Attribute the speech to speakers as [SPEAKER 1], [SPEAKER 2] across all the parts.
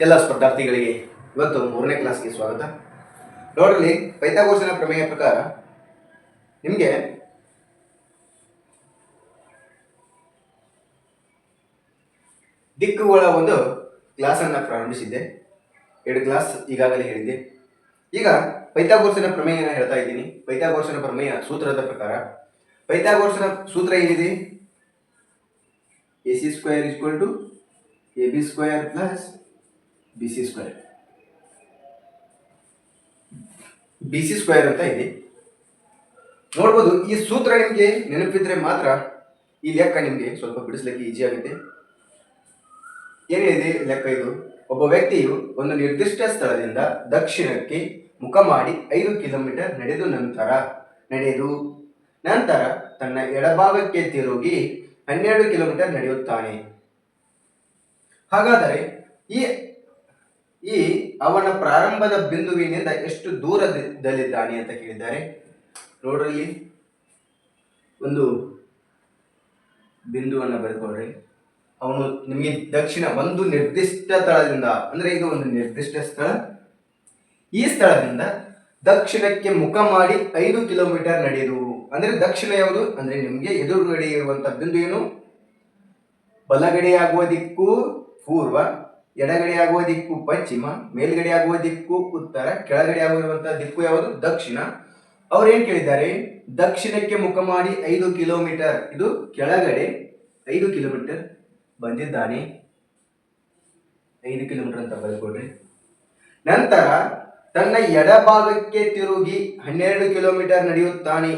[SPEAKER 1] ಎಲ್ಲ ಸ್ಪರ್ಧಾರ್ಥಿಗಳಿಗೆ ಇವತ್ತು ಮೂರನೇ ಕ್ಲಾಸ್ಗೆ ಸ್ವಾಗತ. ನೋಡ್ರಲ್ಲಿ ಪೈತಾಘೋಷನ ಪ್ರಮೇಯ ಪ್ರಕಾರ ನಿಮಗೆ ದಿಕ್ಕುಗಳ ಒಂದು ಕ್ಲಾಸನ್ನು ಪ್ರಾರಂಭಿಸಿದ್ದೆ. ಎರಡು ಕ್ಲಾಸ್ ಈಗಾಗಲೇ ಹೇಳಿದ್ದೆ. ಈಗ ಪೈತಾಘೋಷನ ಪ್ರಮೇಯನ ಹೇಳ್ತಾ ಇದ್ದೀನಿ. ಪೈತಾಘೋಷನ ಪ್ರಮೇಯ ಸೂತ್ರದ ಪ್ರಕಾರ. ಪೈತಾಘೋಷನ ಸೂತ್ರ ಏನಿದೆ? A C square equal to A B square plus B C square B C square ಅಂತ ಇದೆ. ನೋಡ್ಬೋದು, ಈ ಸೂತ್ರ ನಿಮಗೆ ನೆನಪಿದ್ರೆ ಮಾತ್ರ ಈ ಲೆಕ್ಕ ನಿಮಗೆ ಸ್ವಲ್ಪ ಬಿಡಿಸ್ಲಿಕ್ಕೆ ಈಜಿ ಆಗುತ್ತೆ. ಏನಿದೆ ಲೆಕ್ಕ ಇದು? ಒಬ್ಬ ವ್ಯಕ್ತಿಯು ಒಂದು ನಿರ್ದಿಷ್ಟ ಸ್ಥಳದಿಂದ ದಕ್ಷಿಣಕ್ಕೆ ಮುಖ ಮಾಡಿ ಐದು ಕಿಲೋಮೀಟರ್ ನಡೆದು ನಂತರ ನಡೆದು ನಂತರ ತನ್ನ ಎಡಭಾಗಕ್ಕೆ ತಿರುಗಿ ಹನ್ನೆರಡು ಕಿಲೋಮೀಟರ್ ನಡೆಯುತ್ತಾನೆ. ಹಾಗಾದರೆ ಈ ಈ ಅವನ ಪ್ರಾರಂಭದ ಬಿಂದುವಿನಿಂದ ಎಷ್ಟು ದೂರದಲ್ಲಿದ್ದಾನೆ ಅಂತ ಕೇಳಿದ್ದಾರೆ. ನೋಡ್ರಲ್ಲಿ ಒಂದು ಬಿಂದುವನ್ನು ಬರೆದುಕೊಡ್ರಿ ಅವನು ನಿಮಗೆ ದಕ್ಷಿಣ ಒಂದು ನಿರ್ದಿಷ್ಟ ಸ್ಥಳದಿಂದ, ಅಂದ್ರೆ ಇದು ಒಂದು ನಿರ್ದಿಷ್ಟ ಸ್ಥಳ. ಈ ಸ್ಥಳದಿಂದ ದಕ್ಷಿಣಕ್ಕೆ ಮುಖ ಮಾಡಿ ಐದು ಕಿಲೋಮೀಟರ್ ನಡೆದು, ಅಂದ್ರೆ ದಕ್ಷಿಣ ಯಾವುದು? ಅಂದ್ರೆ ನಿಮಗೆ ಎದುರುಗಡೆ ಇರುವಂತ ಬಿಂದು ಏನು? ಬಲಗಡೆಯಾಗುವ ದಿಕ್ಕು ಪೂರ್ವ. ಎಡಗಡೆ ಆಗುವ ದಿಕ್ಕು ಪಶ್ಚಿಮ ಮೇಲ್ಗಡೆ ಆಗುವ ದಿಕ್ಕು ಉತ್ತರ ಕೆಳಗಡೆ ಆಗುವಂತಹ ದಿಕ್ಕು ಯಾವುದು? ದಕ್ಷಿಣ. ಅವ್ರು ಏನ್ ಕೇಳಿದ್ದಾರೆ? ದಕ್ಷಿಣಕ್ಕೆ ಮುಖ ಮಾಡಿ ಐದು ಕಿಲೋಮೀಟರ್, ಇದು ಕೆಳಗಡೆ ಐದು ಕಿಲೋಮೀಟರ್ ಬಂದಿದ್ದಾನೆ. ಐದು ಕಿಲೋಮೀಟರ್ ಅಂತ ಬರೆದುಕೊಡ್ರಿ. ನಂತರ ತನ್ನ ಎಡಭಾಗಕ್ಕೆ ತಿರುಗಿ ಹನ್ನೆರಡು ಕಿಲೋಮೀಟರ್ ನಡೆಯುತ್ತಾನೆ.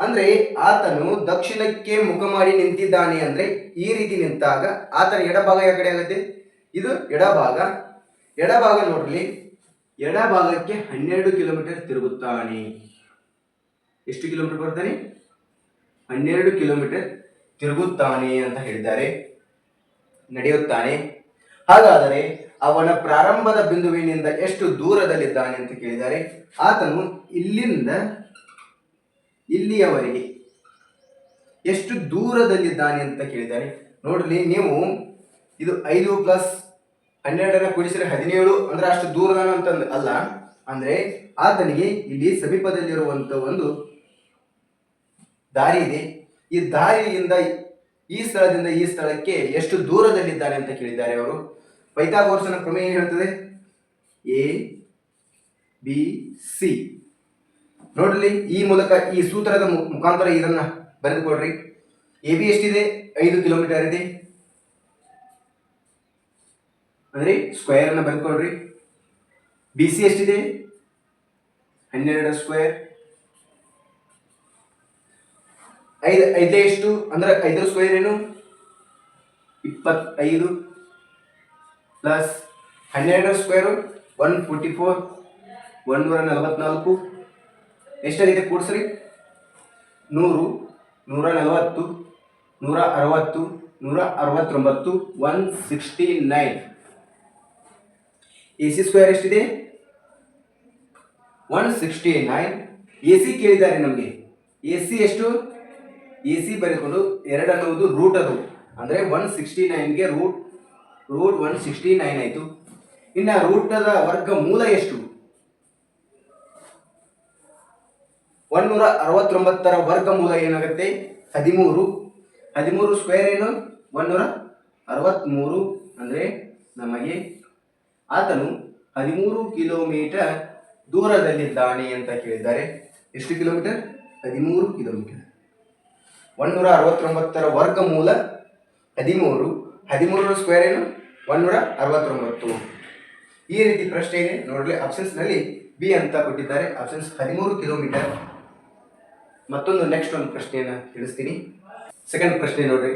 [SPEAKER 1] ಅಂದ್ರೆ ಆತನು ದಕ್ಷಿಣಕ್ಕೆ ಮುಖ ಮಾಡಿ ನಿಂತಿದ್ದಾನೆ ಅಂದ್ರೆ ಈ ರೀತಿ ನಿಂತಾಗ ಆತನ ಎಡಭಾಗ ಯಾವ ಕಡೆ ಆಗುತ್ತೆ? ಇದು ಎಡಭಾಗ. ಎಡಭಾಗ ನೋಡ್ರಿ. ಎಡಭಾಗಕ್ಕೆ ಹನ್ನೆರಡು ಕಿಲೋಮೀಟರ್ ತಿರುಗುತ್ತಾನೆ. ಎಷ್ಟು ಕಿಲೋಮೀಟರ್ ಬರ್ತಾನೆ ಹನ್ನೆರಡು ಕಿಲೋಮೀಟರ್ ತಿರುಗುತ್ತಾನೆ ಅಂತ ಹೇಳಿದ್ದಾರೆ. ನಡೆಯುತ್ತಾನೆ. ಹಾಗಾದರೆ ಅವನ ಪ್ರಾರಂಭದ ಬಿಂದುವಿನಿಂದ ಎಷ್ಟು ದೂರದಲ್ಲಿದ್ದಾನೆ ಅಂತ ಕೇಳಿದ್ದಾರೆ. ಆತನು ಇಲ್ಲಿಂದ ಇಲ್ಲಿಯವರೆಗೆ ಎಷ್ಟು ದೂರದಲ್ಲಿದ್ದಾನೆ ಅಂತ ಕೇಳಿದ್ದಾರೆ. ನೋಡ್ರಿ, ನೀವು ಇದು ಐದು ಪ್ಲಸ್ ಹನ್ನೆರಡರ ಕೂಡಿಸಿದ್ರೆ ಹದಿನೇಳು, ಅಂದ್ರೆ ಅಷ್ಟು ದೂರ ಅಂತ ಅಲ್ಲ, ಅಂದ್ರೆ ಆತನಿಗೆ ಇಲ್ಲಿ ಸಮೀಪದಲ್ಲಿರುವಂತ ಒಂದು ದಾರಿ ಇದೆ. ಈ ದಾರಿಯಿಂದ ಈ ಸ್ಥಳದಿಂದ ಈ ಸ್ಥಳಕ್ಕೆ ಎಷ್ಟು ದೂರದಲ್ಲಿದ್ದಾನೆ ಅಂತ ಕೇಳಿದ್ದಾರೆ ಅವರು. ಪೈತಾಗೋರ್ಸನ ಪ್ರಮೇಯ ಹೇಳ್ತದೆ? A, B, C. ನೋಡ್ರಿ, ಈ ಮೂಲಕ ಈ ಸೂತ್ರದ ಮುಖಾಂತರ ಇದನ್ನ ಬರೆದುಕೊಡ್ರಿ ಎ ಬಿ ಎಷ್ಟಿದೆ? ಐದು ಕಿಲೋಮೀಟರ್ ಇದೆ. ಅಂದ್ರೆ ಸ್ಕ್ವೇರ್ ಅನ್ನ ಬರೆದುಕೊಡ್ರಿ ಬಿ ಸಿ ಎಷ್ಟಿದೆ? ಹನ್ನೆರಡು ಸ್ಕ್ವೇರ್ ಐದು ಐದೇ ಎಷ್ಟು? ಅಂದ್ರೆ ಐದರ ಸ್ಕ್ವೇರ್ ಏನು? ಇಪ್ಪತ್ತೈದು ಪ್ಲಸ್ ಹನ್ನೆರಡರ ಸ್ಕ್ವೇರು ಒನ್ ಫೋರ್ಟಿ ಫೋರ್ ಒಂದೂರ ನಲವತ್ನಾಲ್ಕು ಎಷ್ಟಾಗಿದೆ ಕೂಡಿಸ್ರಿ? ನೂರು ನೂರ ನಲವತ್ತು ನೂರ ಅರವತ್ತು ನೂರ ಅರವತ್ತೊಂಬತ್ತು one sixty nine A C square ಎಷ್ಟಿದೆ? One sixty nine. A C ಕೇಳಿದ್ದಾರೆ ನಮಗೆ. ಎ ಸಿ ಎಷ್ಟು? ಎ ಸಿ ಬರೆದುಕೊಂಡು ಎರಡು ಅನ್ನುವುದು ರೂಟ್ ಅದು. ಅಂದರೆ one sixty ನೈನ್ಗೆ root root one sixty nine ಆಯಿತು. ಇನ್ನು ರೂಟದ ವರ್ಗ ಮೂಲ ಎಷ್ಟು? ಒನ್ನೂರ ಅರವತ್ತೊಂಬತ್ತರ ವರ್ಗ ಮೂಲ ಏನಾಗುತ್ತೆ? ಹದಿಮೂರು. ಹದಿಮೂರು ಸ್ಕ್ವೇರ್ ಏನು? ಒಂದೂರ ಅರವತ್ತ್ಮೂರು ಅಂದರೆ ನಮಗೆ ಆತನು ಹದಿಮೂರು ಕಿಲೋಮೀಟರ್ ದೂರದಲ್ಲಿದ್ದಾನೆ ಅಂತ ಕೇಳಿದ್ದಾರೆ. ಎಷ್ಟು ಕಿಲೋಮೀಟರ್? ಹದಿಮೂರು ಕಿಲೋಮೀಟರ್. ಒಂದೂರ ಅರವತ್ತೊಂಬತ್ತರ ವರ್ಗಮೂಲ ಹದಿಮೂರು. ಹದಿಮೂರರ ಸ್ಕ್ವೇರ್ ಏನು? ಒಂದೂರ ಅರವತ್ತೊಂಬತ್ತು ಈ ರೀತಿ ಪ್ರಶ್ನೆ ಇದೆ. ನೋಡಲಿ ಆಪ್ಷನ್ಸ್ನಲ್ಲಿ ಬಿ ಅಂತ ಕೊಟ್ಟಿದ್ದಾರೆ. ಆಪ್ಷನ್ಸ್ ಹದಿಮೂರು ಕಿಲೋಮೀಟರ್. ಮತ್ತೊಂದು ನೆಕ್ಸ್ಟ್ ಒಂದು ಪ್ರಶ್ನೆಯನ್ನು ತಿಳಿಸ್ತೀನಿ. ಸೆಕೆಂಡ್ ಪ್ರಶ್ನೆ ನೋಡ್ರಿ.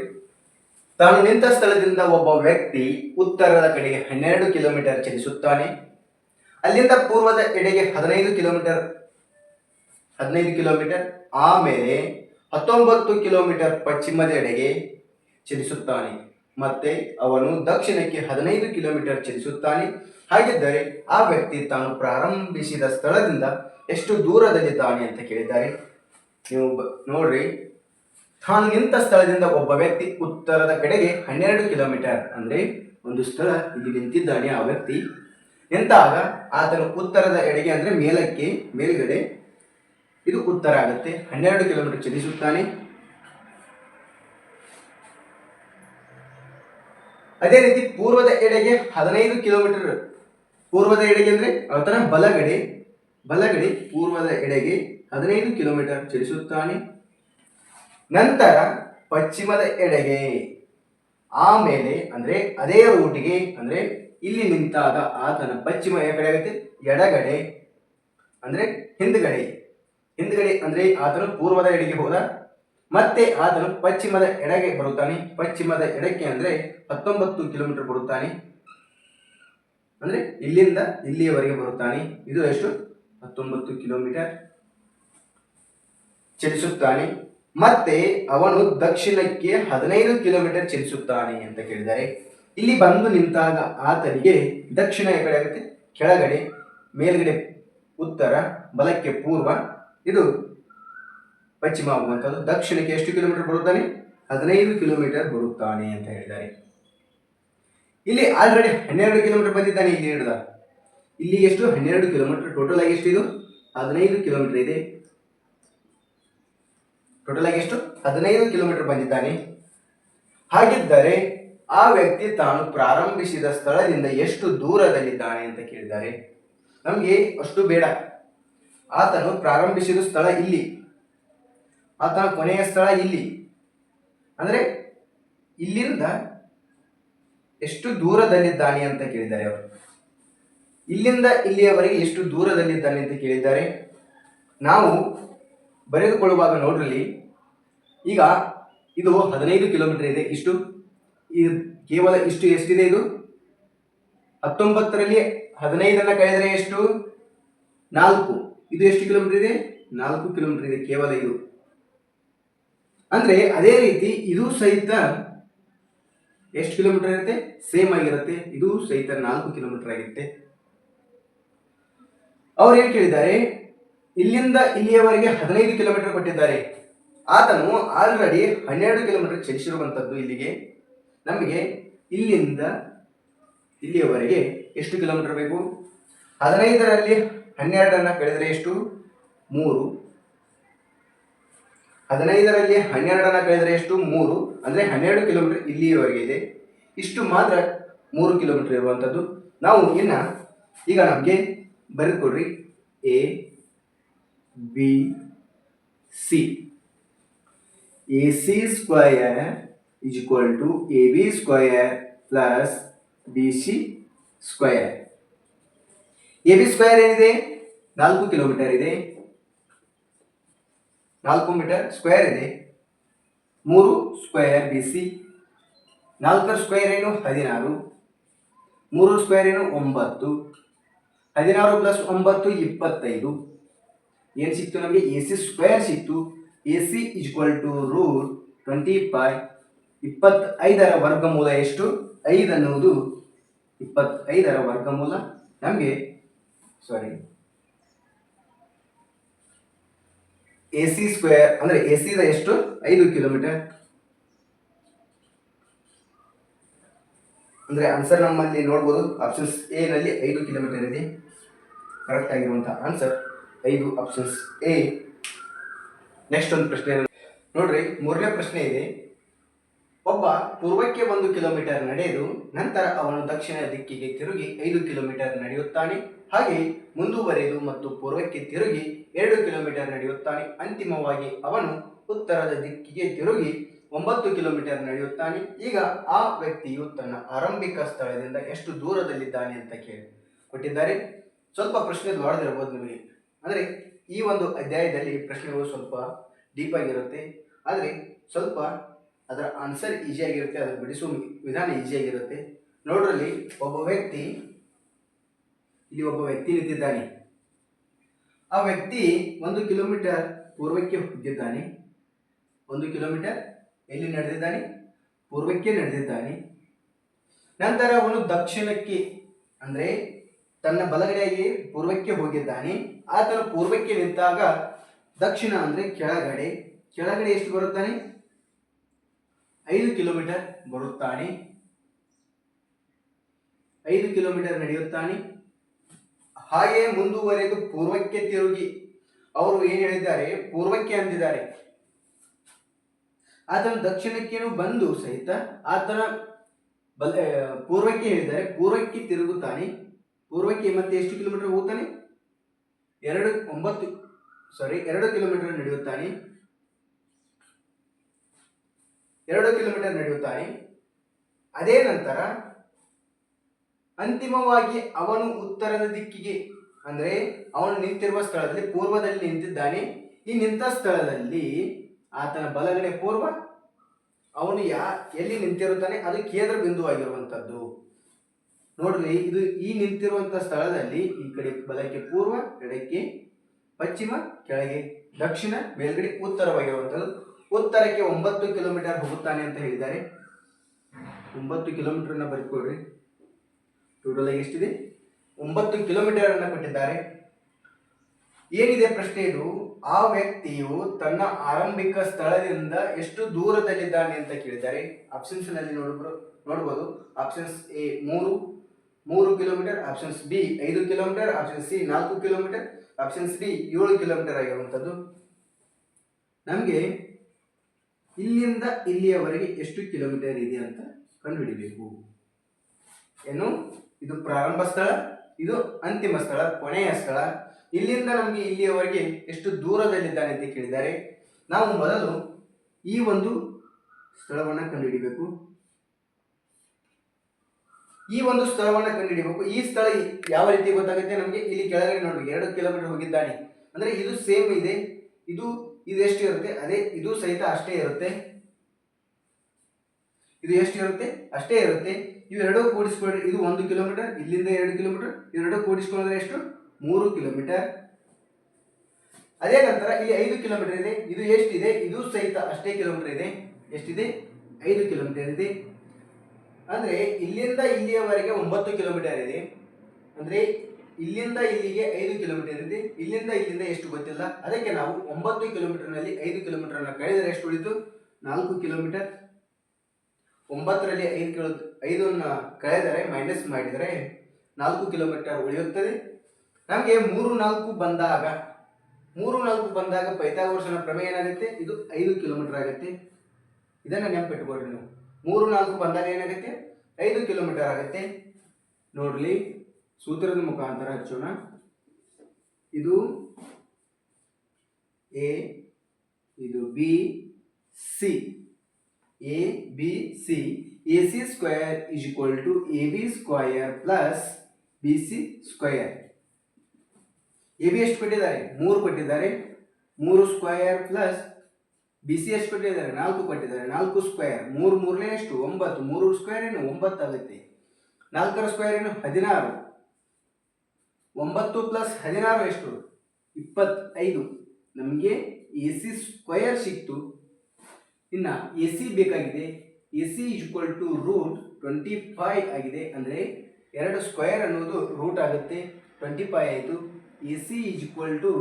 [SPEAKER 1] ತಾನು ನಿಂತ ಸ್ಥಳದಿಂದ ಒಬ್ಬ ವ್ಯಕ್ತಿ ಉತ್ತರದ ಕಡೆಗೆ ಹನ್ನೆರಡು ಕಿಲೋಮೀಟರ್ ಚಲಿಸುತ್ತಾನೆ. ಅಲ್ಲಿಂದ ಪೂರ್ವದ ಎಡೆಗೆ ಹದಿನೈದು ಕಿಲೋಮೀಟರ್ ಹದಿನೈದು ಕಿಲೋಮೀಟರ್, ಆಮೇಲೆ ಹತ್ತೊಂಬತ್ತು ಕಿಲೋಮೀಟರ್ ಪಶ್ಚಿಮದ ಎಡೆಗೆ ಚಲಿಸುತ್ತಾನೆ. ಮತ್ತೆ ಅವನು ದಕ್ಷಿಣಕ್ಕೆ ಹದಿನೈದು ಕಿಲೋಮೀಟರ್ ಚಲಿಸುತ್ತಾನೆ. ಹಾಗಿದ್ದರೆ ಆ ವ್ಯಕ್ತಿ ತಾನು ಪ್ರಾರಂಭಿಸಿದ ಸ್ಥಳದಿಂದ ಎಷ್ಟು ದೂರದಲ್ಲಿದ್ದಾನೆ ಅಂತ ಕೇಳಿದ್ದಾರೆ. ನೀವು ನೋಡ್ರಿ ತಾನು ನಿಂತ ಸ್ಥಳದಿಂದ ಒಬ್ಬ ವ್ಯಕ್ತಿ ಉತ್ತರದ ಕಡೆಗೆ ಹನ್ನೆರಡು ಕಿಲೋಮೀಟರ್ ಅಂದ್ರೆ ಒಂದು ಸ್ಥಳ ಇಲ್ಲಿ ನಿಂತಿದ್ದಾನೆ ಆ ವ್ಯಕ್ತಿ. ನಿಂತಾಗ ಆತನು ಉತ್ತರದ ಎಡೆಗೆ ಅಂದ್ರೆ ಮೇಲಕ್ಕೆ, ಮೇಲ್ಗಡೆ, ಇದು ಉತ್ತರ ಆಗುತ್ತೆ. ಹನ್ನೆರಡು ಕಿಲೋಮೀಟರ್ ಚಲಿಸುತ್ತಾನೆ. ಅದೇ ರೀತಿ ಪೂರ್ವದ ಎಡೆಗೆ ಹದಿನೈದು ಕಿಲೋಮೀಟರ್, ಪೂರ್ವದ ಎಡೆಗೆ ಅಂದ್ರೆ ಆತನ ಬಲಗಡೆ ಬಲಗಡೆ ಪೂರ್ವದ ಎಡೆಗೆ ಹದಿನೈದು ಕಿಲೋಮೀಟರ್ ಚಲಿಸುತ್ತಾನೆ. ನಂತರ ಪಶ್ಚಿಮದ ಎಡೆಗೆ ಆಮೇಲೆ ಅಂದರೆ ಅದೇ ರೂಟಿಗೆ ಅಂದರೆ ಇಲ್ಲಿ ನಿಂತಾಗ ಆತನ ಪಶ್ಚಿಮ ಕಡೆ ಆಗುತ್ತೆ? ಎಡಗಡೆ ಅಂದರೆ ಹಿಂದ್ಗಡೆ. ಹಿಂದ್ಗಡೆ ಅಂದರೆ ಆತನು ಪೂರ್ವದ ಎಡೆಗೆ ಹೋದ, ಮತ್ತೆ ಆತನು ಪಶ್ಚಿಮದ ಎಡೆಗೆ ಬರುತ್ತಾನೆ. ಪಶ್ಚಿಮದ ಎಡಕ್ಕೆ ಅಂದರೆ ಹತ್ತೊಂಬತ್ತು ಕಿಲೋಮೀಟರ್ ಬರುತ್ತಾನೆ. ಅಂದರೆ ಇಲ್ಲಿಂದ ಇಲ್ಲಿಯವರೆಗೆ ಬರುತ್ತಾನೆ. ಇದು ಎಷ್ಟು? ಹತ್ತೊಂಬತ್ತು ಕಿಲೋಮೀಟರ್. ಚಲಿಸುತ್ತಾನೆ. ಮತ್ತೆ ಅವನು ದಕ್ಷಿಣಕ್ಕೆ ಹದಿನೈದು ಕಿಲೋಮೀಟರ್ ಚಲಿಸುತ್ತಾನೆ ಅಂತ ಕೇಳಿದರೆ, ಇಲ್ಲಿ ಬಂದು ನಿಂತಾಗ ಆತನಿಗೆ ದಕ್ಷಿಣ ಕಡೆ ಆಗುತ್ತೆ, ಕೆಳಗಡೆ, ಮೇಲ್ಗಡೆ ಉತ್ತರ, ಬಲಕ್ಕೆ ಪೂರ್ವ, ಇದು ಪಶ್ಚಿಮ ಆಗುವಂಥದ್ದು. ದಕ್ಷಿಣಕ್ಕೆ ಎಷ್ಟು ಕಿಲೋಮೀಟರ್ ಬರುತ್ತಾನೆ? ಹದಿನೈದು ಕಿಲೋಮೀಟರ್ ಬರುತ್ತಾನೆ ಅಂತ ಹೇಳಿದ್ದಾರೆ. ಇಲ್ಲಿ ಆಲ್ರೆಡಿ ಹನ್ನೆರಡು ಕಿಲೋಮೀಟರ್ ಬಂದಿದ್ದಾನೆ, ಇಲ್ಲಿ ಹಿಡಿದ ಇಲ್ಲಿ ಎಷ್ಟು? ಹನ್ನೆರಡು ಕಿಲೋಮೀಟರ್. ಟೋಟಲ್ ಆಗಿ ಎಷ್ಟು ಇದು ಹದಿನೈದು ಕಿಲೋಮೀಟರ್ ಇದೆ. ಟೋಟಲ್ ಆಗಿ ಎಷ್ಟು? ಹದಿನೈದು ಕಿಲೋಮೀಟರ್ ಬಂದಿದ್ದಾನೆ. ಹಾಗಿದ್ದರೆ ಆ ವ್ಯಕ್ತಿ ತಾನು ಪ್ರಾರಂಭಿಸಿದ ಸ್ಥಳದಿಂದ ಎಷ್ಟು ದೂರದಲ್ಲಿದ್ದಾನೆ ಅಂತ ಕೇಳಿದ್ದಾರೆ. ನಮಗೆ ಅಷ್ಟು ಬೇಡ. ಆತನು ಪ್ರಾರಂಭಿಸಿದ ಸ್ಥಳ ಇಲ್ಲಿ. ಆತನ ಕೊನೆಯ ಸ್ಥಳ ಇಲ್ಲಿ. ಅಂದ್ರೆ ಇಲ್ಲಿಂದ ಎಷ್ಟು ದೂರದಲ್ಲಿದ್ದಾನೆ ಅಂತ ಕೇಳಿದ್ದಾರೆ ಅವರು. ಇಲ್ಲಿಂದ ಇಲ್ಲಿಯವರೆಗೆ ಎಷ್ಟು ದೂರದಲ್ಲಿದ್ದಾನೆ ಅಂತ ಕೇಳಿದ್ದಾರೆ. ನಾವು ಬರೆದುಕೊಳ್ಳುವಾಗ ನೋಡ್ರಲ್ಲಿ ಈಗ ಇದು ಹದಿನೈದು ಕಿಲೋಮೀಟರ್ ಇದೆ. ಇಷ್ಟು? ಇದು ಕೇವಲ ಇಷ್ಟು ಎಷ್ಟಿದೆ ಇದು? ಹತ್ತೊಂಬತ್ತರಲ್ಲಿ ಹದಿನೈದನ್ನು ಕಳೆದರೆ ಎಷ್ಟು? ನಾಲ್ಕು. ಇದು ಎಷ್ಟು ಕಿಲೋಮೀಟರ್ ಇದೆ? ನಾಲ್ಕು ಕಿಲೋಮೀಟರ್ ಇದೆ ಕೇವಲ ಇದು. ಅಂದ್ರೆ ಅದೇ ರೀತಿ ಇದು ಸಹಿತ ಎಷ್ಟು ಕಿಲೋಮೀಟರ್ ಇರುತ್ತೆ? ಸೇಮ್ ಆಗಿರುತ್ತೆ. ಇದು ಸಹಿತ ನಾಲ್ಕು ಕಿಲೋಮೀಟರ್ ಆಗಿರುತ್ತೆ. ಅವ್ರು ಏನು ಕೇಳಿದ್ದಾರೆ? ಇಲ್ಲಿಂದ ಇಲ್ಲಿಯವರೆಗೆ ಹದಿನೈದು ಕಿಲೋಮೀಟರ್ ಕೊಟ್ಟಿದ್ದಾರೆ. ಆತನು ಆಲ್ರೆಡಿ ಹನ್ನೆರಡು ಕಿಲೋಮೀಟರ್ ಚಲಿಸಿರುವಂಥದ್ದು ಇಲ್ಲಿಗೆ. ನಮಗೆ ಇಲ್ಲಿಂದ ಇಲ್ಲಿಯವರೆಗೆ ಎಷ್ಟು ಕಿಲೋಮೀಟರ್ ಬೇಕು? ಹದಿನೈದರಲ್ಲಿ ಹನ್ನೆರಡನ್ನು ಕಳೆದರೆ ಎಷ್ಟು? ಮೂರು. ಹದಿನೈದರಲ್ಲಿ ಹನ್ನೆರಡನ್ನು ಕಳೆದರೆ ಎಷ್ಟು? ಮೂರು. ಅಂದರೆ ಹನ್ನೆರಡು ಕಿಲೋಮೀಟರ್ ಇಲ್ಲಿಯವರೆಗೆ ಇದೆ. ಇಷ್ಟು ಮಾತ್ರ ಮೂರು ಕಿಲೋಮೀಟರ್ ಇರುವಂಥದ್ದು ನಾವು ಇನ್ನು ಈಗ ನಮಗೆ ಬರೆದುಕೊಡ್ರಿ. A B C A C square is equal to A B square plus B C square A B square ಏನಿದೆ? ನಾಲ್ಕು ಕಿಲೋಮೀಟರ್ ಇದೆ. ನಾಲ್ಕು ಮೀಟರ್ ಸ್ಕ್ವೇರ್ ಇದೆ. ಮೂರು ಸ್ಕ್ವೇರ್ ಬಿ ಸಿ ನಾಲ್ಕರ ಸ್ಕ್ವೇರ್ ಏನು? ಹದಿನಾರು. ಮೂರು ಸ್ಕ್ವೇರ್ ಏನು? ಒಂಬತ್ತು. ಹದಿನಾರು ಪ್ಲಸ್ ಒಂಬತ್ತು, ಇಪ್ಪತ್ತೈದು. ಏನು ಸಿಕ್ತು ನಮಗೆ? ಎ ಸಿ ಸ್ಕ್ವೇರ್ ಸಿಕ್ತು. A C equal to root twenty five ಇಪ್ಪತ್ತೈದರ ವರ್ಗಮೂಲ ಎಷ್ಟು? ಐದು ಅನ್ನುವುದು ಇಪ್ಪತ್ತೈದರ ವರ್ಗಮೂಲ. ನಮಗೆ ಸಾರಿ ಎ ಸಿ ಸ್ಕ್ವೇರ್ ಅಂದ್ರೆ ಎ ಸಿದ ಎಷ್ಟು? ಐದು ಕಿಲೋಮೀಟರ್ ಅಂದ್ರೆ ಆನ್ಸರ್ ನಮ್ಮಲ್ಲಿ ನೋಡ್ಬೋದು. ಆಪ್ಷನ್ಸ್ ಎ ನಲ್ಲಿ ಐದು ಕಿಲೋಮೀಟರ್ ಇದೆ. ಕರೆಕ್ಟ್ ಆಗಿರುವಂತಹ ಆನ್ಸರ್ ಐದು ಆಪ್ಷನ್ಸ್ ಎ ನೆಕ್ಸ್ಟ್ ಒಂದು ಪ್ರಶ್ನೆ ನೋಡ್ರಿ, ಮೂರನೇ ಪ್ರಶ್ನೆ ಇದೆ. ಒಬ್ಬ ಪೂರ್ವಕ್ಕೆ ಒಂದು ಕಿಲೋಮೀಟರ್ ನಡೆದು ನಂತರ ಅವನು ದಕ್ಷಿಣ ದಿಕ್ಕಿಗೆ ತಿರುಗಿ ಐದು ಕಿಲೋಮೀಟರ್ ನಡೆಯುತ್ತಾನೆ. ಹಾಗೆ ಮುಂದುವರೆದು ಮತ್ತು ಪೂರ್ವಕ್ಕೆ ತಿರುಗಿ ಎರಡು ಕಿಲೋಮೀಟರ್ ನಡೆಯುತ್ತಾನೆ. ಅಂತಿಮವಾಗಿ ಅವನು ಉತ್ತರದ ದಿಕ್ಕಿಗೆ ತಿರುಗಿ ಒಂಬತ್ತು ಕಿಲೋಮೀಟರ್ ನಡೆಯುತ್ತಾನೆ. ಈಗ ಆ ವ್ಯಕ್ತಿಯು ತನ್ನ ಆರಂಭಿಕ ಸ್ಥಳದಿಂದ ಎಷ್ಟು ದೂರದಲ್ಲಿದ್ದಾನೆ ಅಂತ ಕೇಳಿ. ಕೊಟ್ಟಿದ್ದಾರೆ. ಸ್ವಲ್ಪ ಪ್ರಶ್ನೆ ದೊಡ್ಡದಿರ್ಬೋದು ನಿಮಗೆ. ಅಂದರೆ ಈ ಒಂದು ಅಧ್ಯಾಯದಲ್ಲಿ ಪ್ರಶ್ನೆಗಳು ಸ್ವಲ್ಪ ಡೀಪ್ ಆಗಿರುತ್ತೆ. ಆದರೆ ಸ್ವಲ್ಪ ಅದರ ಆನ್ಸರ್ ಈಸಿಯಾಗಿರುತ್ತೆ ಅದನ್ನು ಬಿಡಿಸುವ ವಿಧಾನ ಈಸಿಯಾಗಿರುತ್ತೆ ನೋಡ್ರಲ್ಲಿ ಒಬ್ಬ ವ್ಯಕ್ತಿ, ಇಲ್ಲಿ ಒಬ್ಬ ವ್ಯಕ್ತಿ ನಿಂತಿದ್ದಾನೆ. ಆ ವ್ಯಕ್ತಿ ಒಂದು ಕಿಲೋಮೀಟರ್ ಪೂರ್ವಕ್ಕೆ ಹೋಗಿದ್ದಾನೆ ಒಂದು ಕಿಲೋಮೀಟರ್ ಎಲ್ಲಿ ನಡೆದಿದ್ದಾನೆ? ಪೂರ್ವಕ್ಕೆ ನಡೆದಿದ್ದಾನೆ. ನಂತರ ಅವನು ದಕ್ಷಿಣಕ್ಕೆ, ಅಂದರೆ ತನ್ನ ಬಲಗಡೆಗೆ ಪೂರ್ವಕ್ಕೆ ಹೋಗಿದ್ದಾನೆ. ಆತನು ಪೂರ್ವಕ್ಕೆ ನಿಂತಾಗ ದಕ್ಷಿಣ ಅಂದರೆ ಕೆಳಗಡೆ. ಕೆಳಗಡೆ ಎಷ್ಟು ಬರುತ್ತಾನೆ? ಐದು ಕಿಲೋಮೀಟರ್ ಬರುತ್ತಾನೆ. ಐದು ಕಿಲೋಮೀಟರ್ ನಡೆಯುತ್ತಾನೆ. ಹಾಗೆ ಮುಂದುವರೆದು ಪೂರ್ವಕ್ಕೆ ತಿರುಗಿ. ಅವರು ಏನು ಹೇಳಿದ್ದಾರೆ? ಪೂರ್ವಕ್ಕೆ ಅಂದಿದ್ದಾರೆ. ಆತನ ದಕ್ಷಿಣಕ್ಕೇನು ಬಂದು ಸಹಿತ ಆತನ ಬಲ, ಪೂರ್ವಕ್ಕೆ ಹೇಳಿದ್ದಾರೆ. ಪೂರ್ವಕ್ಕೆ ತಿರುಗುತ್ತಾನೆ. ಪೂರ್ವಕ್ಕೆ ಮತ್ತೆ ಎಷ್ಟು ಕಿಲೋಮೀಟರ್ ಹೋಗುತ್ತಾನೆ ಎರಡು, ಒಂಬತ್ತು ಸಾರಿ ಎರಡು ಕಿಲೋಮೀಟರ್ ನಡೆಯುತ್ತಾನೆ. ಎರಡು ಕಿಲೋಮೀಟರ್ ನಡೆಯುತ್ತಾನೆ. ಅದೇ ನಂತರ ಅಂತಿಮವಾಗಿ ಅವನು ಉತ್ತರದ ದಿಕ್ಕಿಗೆ, ಅಂದರೆ ಅವನು ನಿಂತಿರುವ ಸ್ಥಳದಲ್ಲಿ, ಪೂರ್ವದಲ್ಲಿ ನಿಂತಿದ್ದಾನೆ. ಈ ನಿಂತ ಸ್ಥಳದಲ್ಲಿ ಆತನ ಬಲಗಡೆ ಪೂರ್ವ, ಅವನು ಯಾ, ಎಲ್ಲಿ ನಿಂತಿರುತ್ತಾನೆ? ಅದು ಕೇಂದ್ರ ಬಿಂದುವಾಗಿರುವಂಥದ್ದು. ನೋಡ್ರಿ, ಇದು ಈ ನಿಂತಿರುವಂತ ಸ್ಥಳದಲ್ಲಿ ಈ ಕಡೆ ಬಲಕ್ಕೆ ಪೂರ್ವ, ಎಡಕ್ಕೆ ಪಶ್ಚಿಮ, ಕೆಳಗೆ ದಕ್ಷಿಣ, ಮೇಲ್ಗಡೆ ಉತ್ತರವಾಗಿರುವಂಥದ್ದು. ಉತ್ತರಕ್ಕೆ ಒಂಬತ್ತು ಕಿಲೋಮೀಟರ್ ಹೋಗುತ್ತಾನೆ ಅಂತ ಹೇಳಿದ್ದಾರೆ. ಒಂಬತ್ತು ಕಿಲೋಮೀಟರ್ನ ಬರ್ಕೊಡ್ರಿ ಟೋಟಲ್ ಆಗಿ ಎಷ್ಟಿದೆ? ಒಂಬತ್ತು ಕಿಲೋಮೀಟರ್ ಅನ್ನ ಕೊಟ್ಟಿದ್ದಾರೆ. ಏನಿದೆ ಪ್ರಶ್ನೆ ಇದು? ಆ ವ್ಯಕ್ತಿಯು ತನ್ನ ಆರಂಭಿಕ ಸ್ಥಳದಿಂದ ಎಷ್ಟು ದೂರದಲ್ಲಿದ್ದಾನೆ ಅಂತ ಕೇಳಿದ್ದಾರೆ. ಆಪ್ಷನ್ಸ್ನಲ್ಲಿ ನೋಡಬಹುದು ನೋಡಬಹುದು ಆಪ್ಷನ್ಸ್ ಎ ಮೂರು ಮೂರು ಕಿಲೋಮೀಟರ್ ಆಪ್ಷನ್ಸ್ ಬಿ ಐದು ಕಿಲೋಮೀಟರ್ ಆಪ್ಷನ್ ಸಿ ನಾಲ್ಕು ಕಿಲೋಮೀಟರ್ ಆಪ್ಷನ್ಸ್ ಡಿ ಏಳು ಕಿಲೋಮೀಟರ್ ಆಗಿರುವಂಥದ್ದು. ನಮಗೆ ಇಲ್ಲಿಂದ ಇಲ್ಲಿಯವರೆಗೆ ಎಷ್ಟು ಕಿಲೋಮೀಟರ್ ಇದೆ ಅಂತ ಕಂಡುಹಿಡಿಬೇಕು. ಏನು? ಇದು ಪ್ರಾರಂಭ ಸ್ಥಳ, ಇದು ಅಂತಿಮ ಸ್ಥಳ, ಕೊನೆಯ ಸ್ಥಳ. ಇಲ್ಲಿಂದ ನಮಗೆ ಇಲ್ಲಿಯವರೆಗೆ ಎಷ್ಟು ದೂರದಲ್ಲಿದ್ದಾನೆ ಅಂತ ಕೇಳಿದ್ದಾರೆ. ನಾವು ಮೊದಲು ಈ ಒಂದು ಸ್ಥಳವನ್ನು ಕಂಡುಹಿಡಿಬೇಕು. ಈ ಒಂದು ಸ್ಥಳವನ್ನು ಕಂಡುಹಿಡಿಯಬೇಕು ಈ ಸ್ಥಳ ಯಾವ ರೀತಿ ಗೊತ್ತಾಗುತ್ತೆ ನಮಗೆ? ಇಲ್ಲಿ ಕೆಳಗಡೆ ನೋಡಿ, ಎರಡು ಕಿಲೋಮೀಟರ್ ಹೋಗಿದ್ದಾನೆ. ಅಂದರೆ ಇದು ಸೇಮ್ ಇದೆ. ಇದು ಇದು ಎಷ್ಟು ಇರುತ್ತೆ? ಅದೇ, ಇದು ಸಹಿತ ಅಷ್ಟೇ ಇರುತ್ತೆ. ಇದು ಎಷ್ಟು ಇರುತ್ತೆ? ಅಷ್ಟೇ ಇರುತ್ತೆ. ಇವೆರಡೂ ಕೂಡಿಸ್ಕೊಂಡ್ರೆ ಇದು ಒಂದು ಕಿಲೋಮೀಟರ್ ಇಲ್ಲಿಂದ ಎರಡು ಕಿಲೋಮೀಟರ್ ಇವೆರಡೂ ಕೂಡಿಸ್ಕೊಂಡ್ರೆ ಎಷ್ಟು? ಮೂರು ಕಿಲೋಮೀಟರ್ ಅದೇ ನಂತರ ಇಲ್ಲಿ ಐದು ಕಿಲೋಮೀಟರ್ ಇದೆ. ಇದು ಎಷ್ಟಿದೆ? ಇದು ಸಹಿತ ಅಷ್ಟೇ ಕಿಲೋಮೀಟರ್ ಇದೆ. ಎಷ್ಟಿದೆ? ಐದು ಕಿಲೋಮೀಟರ್ ಇದೆ. ಅಂದ್ರೆ ಇಲ್ಲಿಂದ ಇಲ್ಲಿಯವರೆಗೆ ಒಂಬತ್ತು ಕಿಲೋಮೀಟರ್ ಇದೆ. ಅಂದ್ರೆ ಇಲ್ಲಿಂದ ಇಲ್ಲಿಗೆ ಐದು ಕಿಲೋಮೀಟರ್ ಇದೆ. ಇಲ್ಲಿಂದ ಇಲ್ಲಿಂದ ಎಷ್ಟು ಗೊತ್ತಿಲ್ಲ. ಅದಕ್ಕೆ ನಾವು ಒಂಬತ್ತು ಕಿಲೋಮೀಟರ್ನಲ್ಲಿ ಐದು ಕಿಲೋಮೀಟರ್ನ ಕಳೆದರೆ ಎಷ್ಟು ಉಳಿತು? ನಾಲ್ಕು ಕಿಲೋಮೀಟರ್. ಒಂಬತ್ತರಲ್ಲಿ ಐದು ಕಿಲೋ, ಐದನ್ನು ಕಳೆದರೆ ಮೈನಸ್ ಮಾಡಿದರೆ ನಾಲ್ಕು ಕಿಲೋಮೀಟರ್ ಉಳಿಯುತ್ತದೆ. ನಮಗೆ ಮೂರು ನಾಲ್ಕು ಬಂದಾಗ, ಮೂರು ನಾಲ್ಕು ಬಂದಾಗ ಪೈಥಾಗೋರಸನ ಪ್ರಮೇಯ ಏನಾಗುತ್ತೆ? ಇದು ಐದು ಕಿಲೋಮೀಟರ್ ಆಗುತ್ತೆ. ಇದನ್ನು ನೆನಪಿಟ್ಕೊಳ್ರಿ ನೀವು. ಮೂರು ನಾಲ್ಕು ಬಂದಾಗ ಏನಾಗುತ್ತೆ? ಐದು ಕಿಲೋಮೀಟರ್ ಆಗುತ್ತೆ. ನೋಡ್ಲಿ, ಸೂತ್ರದ ಮುಖಾಂತರ ಹಚ್ಚೋಣ. ಇದು ಎ ಇದು B C A B C A C square is equal to A B square plus B C square A B ಎಷ್ಟು ಕೊಟ್ಟಿದ್ದಾರೆ? ಮೂರು ಕೊಟ್ಟಿದ್ದಾರೆ. ಮೂರು ಸ್ಕ್ವಯರ್ ಪ್ಲಸ್ ಬಿ ಸಿ ಎಷ್ಟು ಕೊಟ್ಟಿದ್ದಾರೆ, ನಾಲ್ಕು ಕೊಟ್ಟಿದ್ದಾರೆ, ನಾಲ್ಕು ಸ್ಕ್ವೇರ್ ಮೂರು ಮೂರನೇ ಎಷ್ಟು? ಒಂಬತ್ತು. ಮೂರು ಸ್ಕ್ವೇರ್ ಏನು? ಒಂಬತ್ತು ಆಗುತ್ತೆ. ನಾಲ್ಕರ ಸ್ಕ್ವೇರ್ ಏನು? ಹದಿನಾರು. ಒಂಬತ್ತು ಪ್ಲಸ್ ಹದಿನಾರು ಎಷ್ಟು? ಇಪ್ಪತ್ತೈದು. ನಮಗೆ ಎ ಸಿ ಸ್ಕ್ವಯರ್ ಸಿಕ್ತು. ಇನ್ನು ಎ ಸಿ ಬೇಕಾಗಿದೆ. A C equal to root twenty five ಆಗಿದೆ. ಅಂದರೆ ಎರಡು ಸ್ಕ್ವೇರ್ ಅನ್ನೋದು ರೂಟ್ ಆಗುತ್ತೆ. ಟ್ವೆಂಟಿ ಫೈ ಆಯಿತು. ಎ ಸಿ ಈಕ್ವಲ್ ಟು